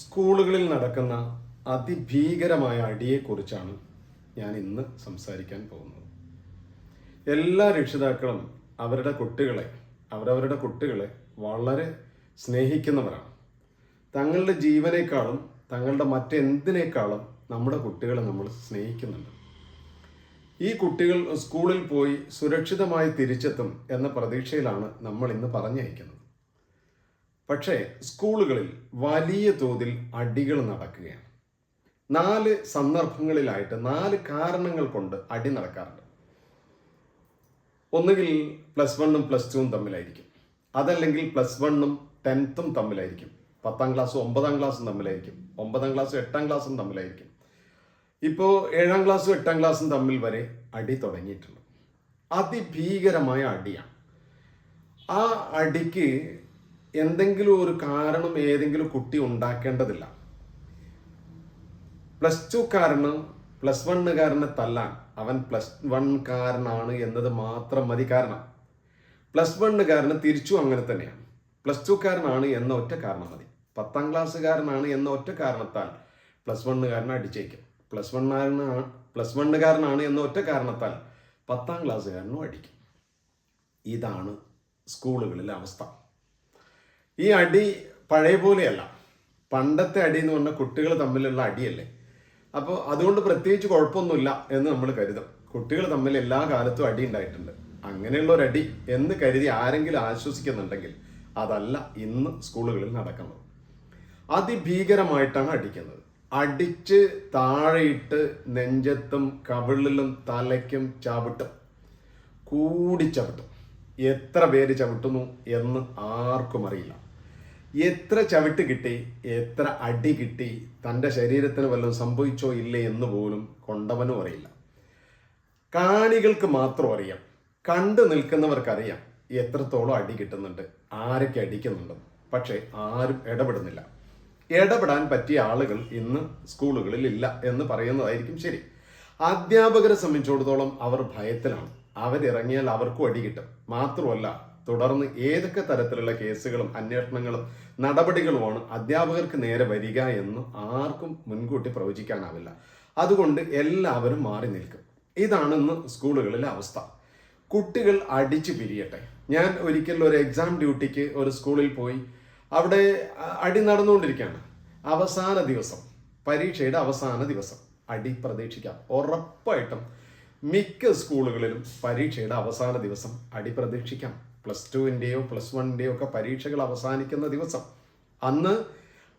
സ്കൂളുകളിൽ നടക്കുന്ന അതിഭീകരമായ അടിയെക്കുറിച്ചാണ് ഞാൻ ഇന്ന് സംസാരിക്കാൻ പോകുന്നത്. എല്ലാ രക്ഷിതാക്കളും അവരുടെ കുട്ടികളെ അവരവരുടെ കുട്ടികളെ വളരെ സ്നേഹിക്കുന്നവരാണ്. തങ്ങളുടെ ജീവനേക്കാളും തങ്ങളുടെ മറ്റെന്തിനേക്കാളും നമ്മുടെ കുട്ടികളെ നമ്മൾ സ്നേഹിക്കുന്നുണ്ട്. ഈ കുട്ടികൾ സ്കൂളിൽ പോയി സുരക്ഷിതമായി തിരിച്ചെത്തും എന്ന പ്രതീക്ഷയിലാണ് നമ്മൾ ഇന്ന് പറഞ്ഞയക്കുന്നത്. പക്ഷേ സ്കൂളുകളിൽ വലിയ തോതിൽ അടികൾ നടക്കുകയാണ്. നാല് സന്ദർഭങ്ങളിലായിട്ട് നാല് കാരണങ്ങൾ കൊണ്ട് അടി നടക്കാറുണ്ട്. ഒന്നുകിൽ പ്ലസ് വണ്ണും പ്ലസ് ടുവും തമ്മിലായിരിക്കും. അതല്ലെങ്കിൽ പ്ലസ് വണ്ണും ടെൻത്തും തമ്മിലായിരിക്കും. പത്താം ക്ലാസ്സും ഒമ്പതാം ക്ലാസ്സും തമ്മിലായിരിക്കും. ഒമ്പതാം ക്ലാസ്സും എട്ടാം ക്ലാസ്സും തമ്മിലായിരിക്കും. ഇപ്പോൾ ഏഴാം ക്ലാസ്സും എട്ടാം ക്ലാസ്സും തമ്മിൽ വരെ അടി തുടങ്ങിയിട്ടുണ്ട്. അതിഭീകരമായ അടിയാണ്. ആ അടിക്ക് എന്തെങ്കിലും ഒരു കാരണം ഏതെങ്കിലും കുട്ടി ഉണ്ടാക്കേണ്ടതില്ല. പ്ലസ് ടു കാരണം പ്ലസ് വണ്ണുകാരനെ തല്ലാൻ അവൻ പ്ലസ് വൺകാരനാണ് എന്നത് മാത്രം മതി കാരണം. പ്ലസ് വണ്ണുകാരന് തിരിച്ചു അങ്ങനെ തന്നെയാണ്. പ്ലസ് ടുക്കാരനാണ് എന്ന ഒറ്റ കാരണം മതി. പത്താം ക്ലാസ്സുകാരനാണ് എന്ന ഒറ്റ കാരണത്താൽ പ്ലസ് വണ്ണുകാരനെ അടിച്ചേക്കും. പ്ലസ് വണ്ണുകാരനാണ് പ്ലസ് വണ്ണുകാരനാണ് എന്ന ഒറ്റ കാരണത്താൽ പത്താം ക്ലാസ്സുകാരനും അടിക്കും. ഇതാണ് സ്കൂളുകളിലെ അവസ്ഥ. ഈ അടി പഴയ പോലെയല്ല. പണ്ടത്തെ അടി എന്ന് പറഞ്ഞാൽ കുട്ടികൾ തമ്മിലുള്ള അടിയല്ലേ? അപ്പോൾ അതുകൊണ്ട് പ്രത്യേകിച്ച് കുഴപ്പമൊന്നുമില്ല എന്ന് നമ്മൾ കരുതും. കുട്ടികൾ തമ്മിൽ എല്ലാ കാലത്തും അടി ഉണ്ടായിട്ടുണ്ട്. അങ്ങനെയുള്ള ഒരു അടി എന്ന് കരുതി ആരെങ്കിലും ആശ്വസിക്കുന്നുണ്ടെങ്കിൽ അതല്ല ഇന്ന് സ്കൂളുകളിൽ നടക്കുന്നത്. അതിഭീകരമായിട്ടാണ് അടിക്കുന്നത്. അടിച്ച് താഴെയിട്ട് നെഞ്ചത്തും കവിളിലും തലയ്ക്കും ചവിട്ടും. കൂടി ചവിട്ടും. എത്ര പേര് ചവിട്ടുന്നു എന്ന് ആർക്കും അറിയില്ല. എത്ര ചവിട്ട് കിട്ടി എത്ര അടി കിട്ടി തന്റെ ശരീരത്തിന് വല്ലതും സംഭവിച്ചോ ഇല്ലേ എന്ന് പോലും കൊണ്ടവനും അറിയില്ല. കാണികൾക്ക് മാത്രം അറിയാം കണ്ടു നിൽക്കുന്നവർക്കറിയാം എത്രത്തോളം അടി കിട്ടുന്നുണ്ട് ആരൊക്കെ അടിക്കുന്നുണ്ട്. പക്ഷേ ആരും ഇടപെടുന്നില്ല. ഇടപെടാൻ പറ്റിയ ആളുകൾ ഇന്ന് സ്കൂളുകളിൽ ഇല്ല എന്ന് പറയുന്നതായിരിക്കും ശരി. അധ്യാപകരെ സംബന്ധിച്ചിടത്തോളം അവർ ഭയത്തിലാണ്. അവരിറങ്ങിയാൽ അവർക്കും അടി കിട്ടും. മാത്രമല്ല തുടർന്ന് ഏതൊക്കെ തരത്തിലുള്ള കേസുകളും അന്വേഷണങ്ങളും നടപടികളുമാണ് അധ്യാപകർക്ക് നേരെ വരിക എന്ന് ആർക്കും മുൻകൂട്ടി പ്രവചിക്കാനാവില്ല. അതുകൊണ്ട് എല്ലാവരും മാറി നിൽക്കും. ഇതാണ് ഇന്ന് സ്കൂളുകളിലെ അവസ്ഥ. കുട്ടികൾ അടിച്ചു പിരിയട്ടെ. ഞാൻ ഒരിക്കൽ ഒരു എക്സാം ഡ്യൂട്ടിക്ക് ഒരു സ്കൂളിൽ പോയി അവിടെ അടി നടന്നുകൊണ്ടിരിക്കുകയാണ്. അവസാന ദിവസം പരീക്ഷയുടെ അവസാന ദിവസം. അടി പ്രതീക്ഷിക്കാം. ഉറപ്പായിട്ടും മിക്ക സ്കൂളുകളിലും പരീക്ഷയുടെ അവസാന ദിവസം അടി പ്രതീക്ഷിക്കാം. പ്ലസ് ടുവിന്റെയോ പ്ലസ് വണ്ണിന്റെയോ ഒക്കെ പരീക്ഷകൾ അവസാനിക്കുന്ന ദിവസം അന്ന്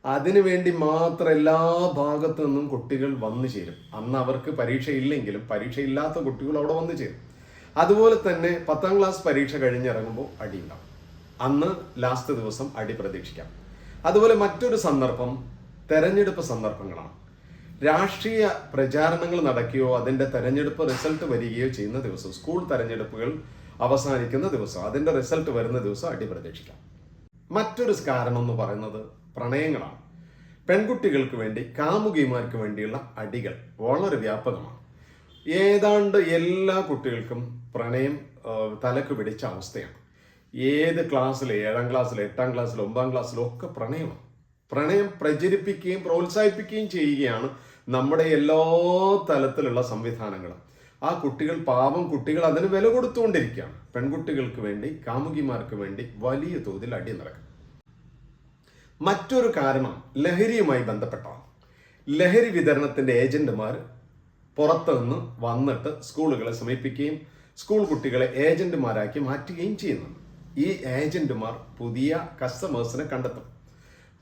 അതിനു വേണ്ടി മാത്രം എല്ലാ ഭാഗത്തു നിന്നും കുട്ടികൾ വന്നു ചേരും. അന്ന് അവർക്ക് പരീക്ഷ ഇല്ലെങ്കിലും പരീക്ഷയില്ലാത്ത കുട്ടികൾ അവിടെ വന്നു ചേരും. അതുപോലെ തന്നെ പത്താം ക്ലാസ് പരീക്ഷ കഴിഞ്ഞിറങ്ങുമ്പോൾ അടിയുണ്ടാവും. അന്ന് ലാസ്റ്റ് ദിവസം അടി പ്രതീക്ഷിക്കാം. അതുപോലെ മറ്റൊരു സന്ദർഭം തെരഞ്ഞെടുപ്പ് സന്ദർഭങ്ങളാണ്. രാഷ്ട്രീയ പ്രചാരണങ്ങൾ നടക്കുകയോ അതിന്റെ തെരഞ്ഞെടുപ്പ് റിസൾട്ട് വരികയോ ചെയ്യുന്ന ദിവസം സ്കൂൾ തെരഞ്ഞെടുപ്പുകൾ അവസാനിക്കുന്ന ദിവസം അതിന്റെ റിസൾട്ട് വരുന്ന ദിവസം അടി പ്രതീക്ഷിക്കാം മറ്റൊരു കാരണം എന്ന് പറയുന്നത് പ്രണയങ്ങളാണ്. പെൺകുട്ടികൾക്ക് വേണ്ടി കാമുകിമാർക്ക് വേണ്ടിയുള്ള അടികൾ വളരെ വ്യാപകമാണ്. ഏതാണ്ട് എല്ലാ കുട്ടികൾക്കും പ്രണയം തലക്ക് പിടിച്ച അവസ്ഥയാണ്. ഏത് ക്ലാസ്സിൽ ഏഴാം ക്ലാസ്സിൽ എട്ടാം ക്ലാസ്സിൽ ഒമ്പതാം ക്ലാസ്സിലും ഒക്കെ പ്രണയമാണ്. പ്രണയം പ്രചരിപ്പിക്കുകയും പ്രോത്സാഹിപ്പിക്കുകയും ചെയ്യുകയാണ് നമ്മുടെ എല്ലാ തലത്തിലുള്ള സംവിധാനങ്ങളും. ആ കുട്ടികൾ പാവം കുട്ടികൾ അതിന് വില കൊടുത്തുകൊണ്ടിരിക്കുകയാണ്. പെൺകുട്ടികൾക്ക് വേണ്ടി കാമുകിമാർക്ക് വേണ്ടി വലിയ തോതിൽ അടി നടക്കും. മറ്റൊരു കാരണം ലഹരിയുമായി ബന്ധപ്പെട്ടാണ് ലഹരി വിതരണത്തിന്റെ ഏജന്റുമാർ പുറത്തുനിന്ന് വന്നിട്ട് സ്കൂളുകളെ സമീപിക്കുകയും സ്കൂൾ കുട്ടികളെ ഏജന്റുമാരാക്കി മാറ്റുകയും ചെയ്യുന്നുണ്ട് ഈ ഏജന്റുമാർ പുതിയ കസ്റ്റമേഴ്സിനെ കണ്ടെത്തും.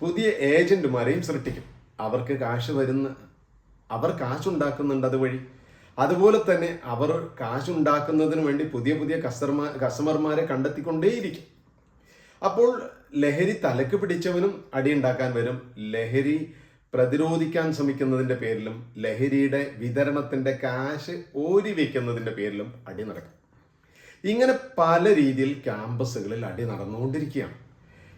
പുതിയ ഏജന്റുമാരെയും സൃഷ്ടിക്കും. അവർക്ക് കാശ് വരുന്ന അവർ കാശുണ്ടാക്കുന്നുണ്ട് അതുവഴി. അതുപോലെ തന്നെ അവർ കാശുണ്ടാക്കുന്നതിന് വേണ്ടി പുതിയ പുതിയ കസ്റ്റമർ കസ്റ്റമർമാരെ കണ്ടെത്തിക്കൊണ്ടേയിരിക്കും. അപ്പോൾ ലഹരി തലക്ക് പിടിച്ചവനും അടിയുണ്ടാക്കാൻ വരും. ലഹരി പ്രതിരോധിക്കാൻ ശ്രമിക്കുന്നതിന്റെ പേരിലും ലഹരിയുടെ വിതരണത്തിന്റെ കാശ് ഓരി വയ്ക്കുന്നതിന്റെ പേരിലും അടി നടക്കും. ഇങ്ങനെ പല രീതിയിൽ ക്യാമ്പസുകളിൽ അടി നടന്നുകൊണ്ടിരിക്കുകയാണ്.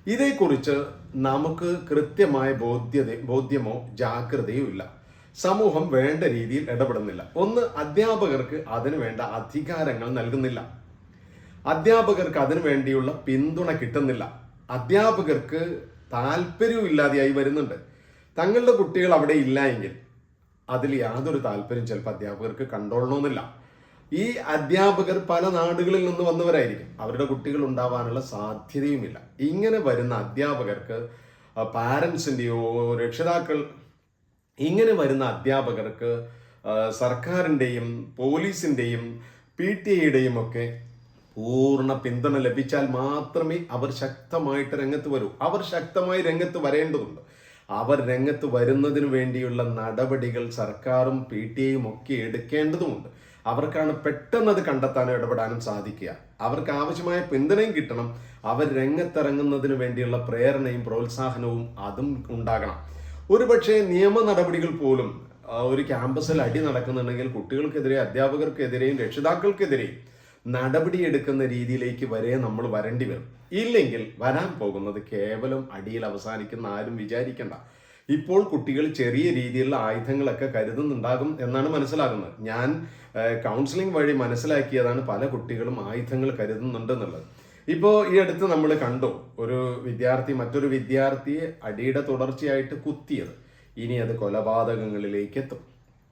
ഇതേക്കുറിച്ച് നമുക്ക് കൃത്യമായ ബോധ്യത ബോധ്യമോ ജാഗ്രതയോ ഇല്ല. സമൂഹം വേണ്ട രീതിയിൽ ഇടപെടുന്നില്ല. ഒന്ന് അധ്യാപകർക്ക് അതിനു വേണ്ട അധികാരങ്ങൾ നൽകുന്നില്ല. അധ്യാപകർക്ക് അതിനു വേണ്ടിയുള്ള പിന്തുണ കിട്ടുന്നില്ല. അധ്യാപകർക്ക് താല്പര്യവും ഇല്ലാതെയായി വരുന്നുണ്ട്. തങ്ങളുടെ കുട്ടികൾ അവിടെ ഇല്ല എങ്കിൽ അതിൽ യാതൊരു താല്പര്യം ചിലപ്പോൾ അധ്യാപകർക്ക് കണ്ടോളണമെന്നില്ല ഈ അധ്യാപകർ പല നാടുകളിൽ നിന്ന് വന്നവരായിരിക്കും. അവരുടെ കുട്ടികൾ ഉണ്ടാവാനുള്ള സാധ്യതയുമില്ല. ഇങ്ങനെ വരുന്ന അധ്യാപകർക്ക് പാരൻസിന്റെയോ രക്ഷിതാക്കൾ ഇങ്ങനെ വരുന്ന അധ്യാപകർക്ക് സർക്കാരിന്റെയും പോലീസിന്റെയും പി ടി ഐയുടെയും ഒക്കെ പൂർണ പിന്തുണ ലഭിച്ചാൽ മാത്രമേ അവർ ശക്തമായിട്ട് രംഗത്ത് വരൂ. അവർ ശക്തമായി രംഗത്ത് വരേണ്ടതുണ്ട്. അവർ രംഗത്ത് വരുന്നതിന് വേണ്ടിയുള്ള നടപടികൾ സർക്കാരും പി ടി ഐയും ഒക്കെ എടുക്കേണ്ടതുമുണ്ട്. അവർക്കാണ് പെട്ടെന്ന് അത് കണ്ടെത്താനും ഇടപെടാനും സാധിക്കുക. അവർക്ക് ആവശ്യമായ പിന്തുണയും കിട്ടണം. അവർ രംഗത്തിറങ്ങുന്നതിന് വേണ്ടിയുള്ള പ്രേരണയും പ്രോത്സാഹനവും അതും ഉണ്ടാകണം. ഒരുപക്ഷെ നിയമ നടപടികൾ പോലും ഒരു ക്യാമ്പസിൽ അടി നടക്കുന്നുണ്ടെങ്കിൽ കുട്ടികൾക്കെതിരെ അധ്യാപകർക്കെതിരെയും രക്ഷിതാക്കൾക്കെതിരെയും നടപടിയെടുക്കുന്ന രീതിയിലേക്ക് വരെ നമ്മൾ വരേണ്ടി വരും. ഇല്ലെങ്കിൽ വരാൻ പോകുന്നത് കേവലം അടിയിൽ അവസാനിക്കുന്ന ആരും വിചാരിക്കണ്ട. ഇപ്പോൾ കുട്ടികൾ ചെറിയ രീതിയിലുള്ള ആയുധങ്ങളൊക്കെ കരുതുന്നുണ്ടാകും എന്നാണ് മനസ്സിലാകുന്നത്. ഞാൻ കൗൺസിലിംഗ് വഴി മനസ്സിലാക്കിയതാണ് പല കുട്ടികളും ആയുധങ്ങൾ കരുതുന്നുണ്ട് എന്നുള്ളത് ഇപ്പോൾ ഈ അടുത്ത് നമ്മൾ കണ്ടു ഒരു വിദ്യാർത്ഥി മറ്റൊരു വിദ്യാർത്ഥിയെ അടിയുടെ തുടർച്ചയായിട്ട് കുത്തിയത്. ഇനി അത് കൊലപാതകങ്ങളിലേക്ക് എത്തും.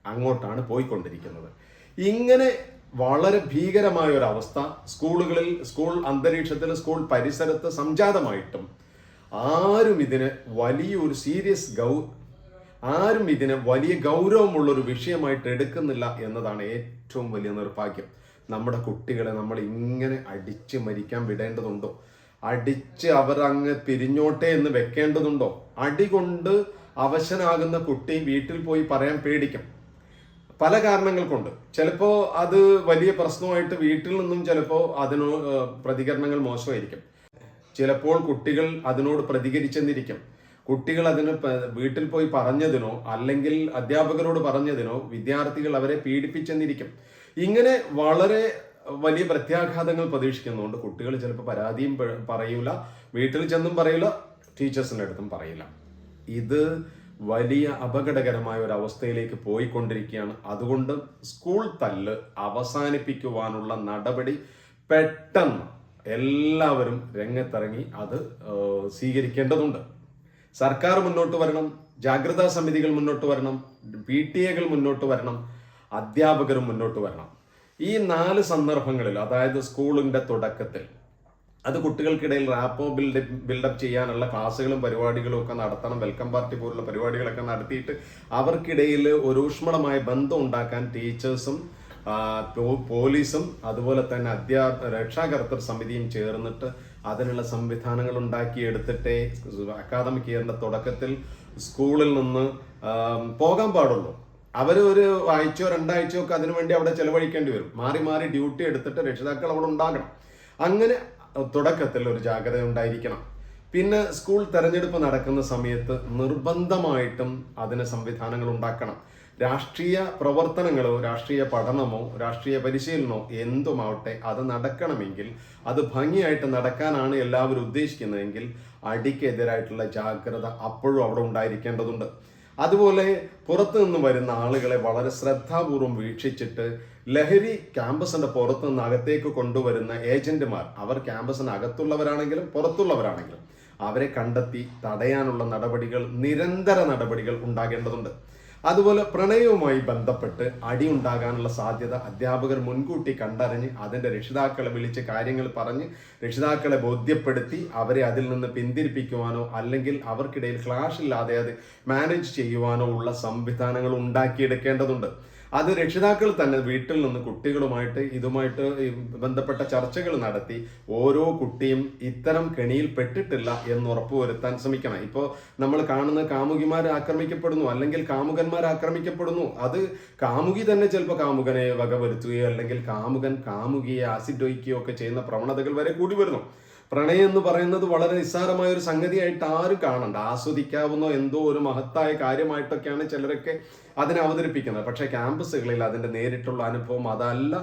അങ്ങോട്ടാണ് പോയിക്കൊണ്ടിരിക്കുന്നത്. ഇങ്ങനെ വളരെ ഭീകരമായ ഒരു അവസ്ഥ സ്കൂളുകളിൽ സ്കൂൾ അന്തരീക്ഷത്തിൽ സ്കൂൾ പരിസരത്ത് സംജാതമായിട്ടും ആരും ഇതിന് വലിയൊരു സീരിയസ് ഗൗ ആരും ഇതിനെ വലിയ ഗൗരവമുള്ള ഒരു വിഷയമായിട്ട് എടുക്കുന്നില്ല എന്നതാണ് ഏറ്റവും വലിയ നിർഭാഗ്യം. നമ്മുടെ കുട്ടികളെ നമ്മൾ ഇങ്ങനെ അടിച്ച് മരിക്കാൻ വിടേണ്ടതുണ്ടോ? അടിച്ച് അവർ അങ്ങ് പിരിഞ്ഞോട്ടെ എന്ന് വെക്കേണ്ടതുണ്ടോ? അടി കൊണ്ട് അവശനാകുന്ന കുട്ടി വീട്ടിൽ പോയി പറയാൻ പേടിക്കും. പല കാരണങ്ങൾ കൊണ്ട്. ചിലപ്പോൾ അത് വലിയ പ്രശ്നമായിട്ട് വീട്ടിൽ നിന്നും ചിലപ്പോൾ അതിനോ പ്രതികരണങ്ങൾ മോശമായിരിക്കും. ചിലപ്പോൾ കുട്ടികൾ അതിനോട് പ്രതികരിച്ചെന്നിരിക്കും. കുട്ടികൾ അതിന് വീട്ടിൽ പോയി പറഞ്ഞതിനോ അല്ലെങ്കിൽ അധ്യാപകരോട് പറഞ്ഞതിനോ വിദ്യാർത്ഥികൾ അവരെ പീഡിപ്പിച്ചെന്നിരിക്കും. ഇങ്ങനെ വളരെ വലിയ പ്രത്യാഘാതങ്ങൾ പ്രതീക്ഷിക്കുന്നതുകൊണ്ട് കുട്ടികൾ ചിലപ്പോൾ പരാതിയും പറയൂല വീട്ടിൽ ചെന്നും പറയില്ല ടീച്ചേഴ്സിന്റെ അടുത്തും പറയില്ല ഇത് വലിയ അപകടകരമായ ഒരു അവസ്ഥയിലേക്ക് പോയിക്കൊണ്ടിരിക്കുകയാണ്. അതുകൊണ്ട് സ്കൂൾ തല്ല് അവസാനിപ്പിക്കുവാനുള്ള നടപടി പെട്ടെന്ന് എല്ലാവരും രംഗത്തിറങ്ങി അത് സ്വീകരിക്കേണ്ടതുണ്ട്. സർക്കാർ മുന്നോട്ട് വരണം ജാഗ്രതാ സമിതികൾ മുന്നോട്ട് വരണം പി ടി എകൾ മുന്നോട്ട് വരണം അധ്യാപകരും മുന്നോട്ട് വരണം. ഈ നാല് സന്ദർഭങ്ങളിൽ അതായത് സ്കൂളിന്റെ തുടക്കത്തിൽ അത് കുട്ടികൾക്കിടയിൽ റാപ്പോ ബിൽഡ് ബിൽഡപ്പ് ചെയ്യാനുള്ള ക്ലാസ്സുകളും പരിപാടികളും ഒക്കെ നടത്തണം വെൽക്കം പാർട്ടി പോലുള്ള പരിപാടികളൊക്കെ നടത്തിയിട്ട് അവർക്കിടയിൽ ഒരു ഊഷ്മളമായ ബന്ധം ഉണ്ടാക്കാൻ ടീച്ചേഴ്സും പോലീസും അതുപോലെ തന്നെ അധ്യാ രക്ഷാകർത്തൃ സമിതിയും ചേർന്നിട്ട് അതിനുള്ള സംവിധാനങ്ങൾ ഉണ്ടാക്കിയെടുത്തിട്ടേ അക്കാദമിക് ഇയറിന്റെ തുടക്കത്തിൽ സ്കൂളിൽ നിന്ന് പോകാൻ പാടുള്ളൂ. അവർ ഒരു ആഴ്ചയോ രണ്ടാഴ്ചയോ ഒക്കെ അതിനുവേണ്ടി അവിടെ ചെലവഴിക്കേണ്ടി വരും. മാറി മാറി ഡ്യൂട്ടി എടുത്തിട്ട് രക്ഷിതാക്കൾ അവിടെ ഉണ്ടാകണം. അങ്ങനെ തുടക്കത്തിൽ ഒരു ജാഗ്രത ഉണ്ടായിരിക്കണം. പിന്നെ സ്കൂൾ തെരഞ്ഞെടുപ്പ് നടക്കുന്ന സമയത്ത് നിർബന്ധമായിട്ടും അതിന് സംവിധാനങ്ങൾ ഉണ്ടാക്കണം. രാഷ്ട്രീയ പ്രവർത്തനങ്ങളോ രാഷ്ട്രീയ പഠനമോ രാഷ്ട്രീയ പരിശീലനമോ എന്തുമാവട്ടെ അത് നടക്കണമെങ്കിൽ അത് ഭംഗിയായിട്ട് നടക്കാനാണ് എല്ലാവരും ഉദ്ദേശിക്കുന്നതെങ്കിൽ അടിക്കെതിരായിട്ടുള്ള ജാഗ്രത അപ്പോഴും അവിടെ ഉണ്ടായിരിക്കേണ്ടതുണ്ട്. അതുപോലെ പുറത്തു നിന്ന് വരുന്ന ആളുകളെ വളരെ ശ്രദ്ധാപൂർവം വീക്ഷിച്ചിട്ട് ലഹരി ക്യാമ്പസിന്റെ പുറത്തു നിന്ന് അകത്തേക്ക് കൊണ്ടുവരുന്ന ഏജന്റുമാർ അവർ ക്യാമ്പസിന് അകത്തുള്ളവരാണെങ്കിലും പുറത്തുള്ളവരാണെങ്കിലും അവരെ കണ്ടെത്തി തടയാനുള്ള നടപടികൾ നിരന്തര നടപടികൾ ഉണ്ടാകേണ്ടതുണ്ട്. അതുപോലെ പ്രണയവുമായി ബന്ധപ്പെട്ട് അടി ഉണ്ടാകാനുള്ള സാധ്യത അധ്യാപകർ മുൻകൂട്ടി കണ്ടറിഞ്ഞ് അതിന്റെ രക്ഷിതാക്കളെ വിളിച്ച് കാര്യങ്ങൾ പറഞ്ഞ് രക്ഷിതാക്കളെ ബോധ്യപ്പെടുത്തി അവരെ അതിൽ നിന്ന് പിന്തിരിപ്പിക്കുവാനോ അല്ലെങ്കിൽ അവർക്കിടയിൽ ക്ലാഷ് ഇല്ലാതെ അത് മാനേജ് ചെയ്യുവാനോ ഉള്ള സംവിധാനങ്ങൾ ഉണ്ടാക്കിയെടുക്കേണ്ടതുണ്ട്. അത് രക്ഷിതാക്കൾ തന്നെ വീട്ടിൽ നിന്ന് കുട്ടികളുമായിട്ട് ഇതുമായിട്ട് ബന്ധപ്പെട്ട ചർച്ചകൾ നടത്തി ഓരോ കുട്ടിയും ഇത്തരം കെണിയിൽ പെട്ടിട്ടില്ല എന്ന് ഉറപ്പുവരുത്താൻ ശ്രമിക്കണം. ഇപ്പോൾ നമ്മൾ കാണുന്ന കാമുകിമാർ ആക്രമിക്കപ്പെടുന്നു അല്ലെങ്കിൽ കാമുകന്മാർ ആക്രമിക്കപ്പെടുന്നു അത് കാമുകി തന്നെ ചിലപ്പോൾ കാമുകനെ വകവരുത്തുകയോ അല്ലെങ്കിൽ കാമുകൻ കാമുകിയെ ആസിഡ് ഒഴിക്കുകയോ ഒക്കെ ചെയ്യുന്ന പ്രവണതകൾ വരെ കൂടി വരുന്നു. പ്രണയം എന്ന് പറയുന്നത് വളരെ നിസ്സാരമായ ഒരു സംഗതിയായിട്ട് ആരും കാണണ്ട. ആസ്വദിക്കാവുന്ന എന്തോ ഒരു മഹത്തായ കാര്യമായിട്ടൊക്കെയാണ് ചിലരൊക്കെ അതിനെ അവതരിപ്പിക്കുന്നത്. പക്ഷേ ക്യാമ്പസുകളിൽ അതിന്റെ നേരിട്ടുള്ള അനുഭവം അതല്ല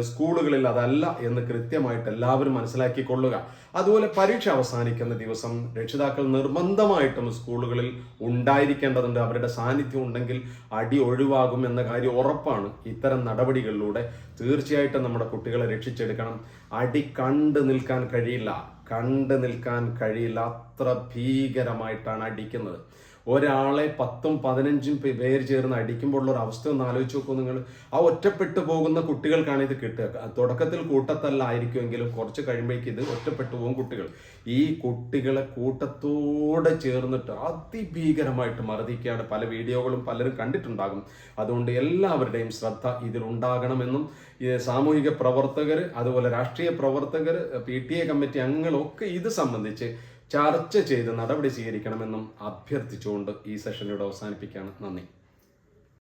സ്കൂളുകളിൽ അതല്ല എന്ന് കൃത്യമായിട്ട് എല്ലാവരും മനസ്സിലാക്കിക്കൊള്ളുക. അതുപോലെ പരീക്ഷ അവസാനിക്കുന്ന ദിവസം രക്ഷിതാക്കൾ നിർബന്ധമായിട്ടും സ്കൂളുകളിൽ ഉണ്ടായിരിക്കേണ്ടതുണ്ട്. അവരുടെ സാന്നിധ്യം ഉണ്ടെങ്കിൽ അടി ഒഴിവാകും എന്ന കാര്യം ഉറപ്പാണ്. ഇത്തരം നടപടികളിലൂടെ തീർച്ചയായിട്ടും നമ്മുടെ കുട്ടികളെ രക്ഷിച്ചെടുക്കണം. അടി കണ്ടു നിൽക്കാൻ കഴിയില്ല. കണ്ടു നിൽക്കാൻ കഴിയില്ല. അത്ര ഭീകരമായിട്ടാണ് അടിക്കുന്നത്. ഒരാളെ പത്തും പതിനഞ്ചും പേര് ചേർന്ന് അടിക്കുമ്പോൾ ഉള്ള ഒരു അവസ്ഥ ഒന്ന് ആലോചിച്ച് നോക്കൂ നിങ്ങൾ. ആ ഒറ്റപ്പെട്ടു പോകുന്ന കുട്ടികൾക്കാണ് ഇത് കിട്ടുക. തുടക്കത്തിൽ കൂട്ടത്തല്ലായിരിക്കുമെങ്കിലും കുറച്ച് കഴിയുമ്പോഴേക്ക് ഇത് ഒറ്റപ്പെട്ടു പോകും കുട്ടികൾ. ഈ കുട്ടികളെ കൂട്ടത്തോടെ ചേർന്നിട്ട് അതിഭീകരമായിട്ട് മർദ്ദിക്കുകയാണ് പല വീഡിയോകളും പലരും കണ്ടിട്ടുണ്ടാകും. അതുകൊണ്ട് എല്ലാവരുടെയും ശ്രദ്ധ ഇതിലുണ്ടാകണമെന്നും സാമൂഹിക പ്രവർത്തകർ അതുപോലെ രാഷ്ട്രീയ പ്രവർത്തകർ പി ടി എ കമ്മിറ്റി അംഗങ്ങളൊക്കെ ഇത് സംബന്ധിച്ച് ചർച്ച ചെയ്ത് നടപടി സ്വീകരിക്കണമെന്നും അഭ്യർത്ഥിച്ചുകൊണ്ട് ഈ സെഷൻ ഇവിടെ അവസാനിപ്പിക്കുകയാണ്. നന്ദി.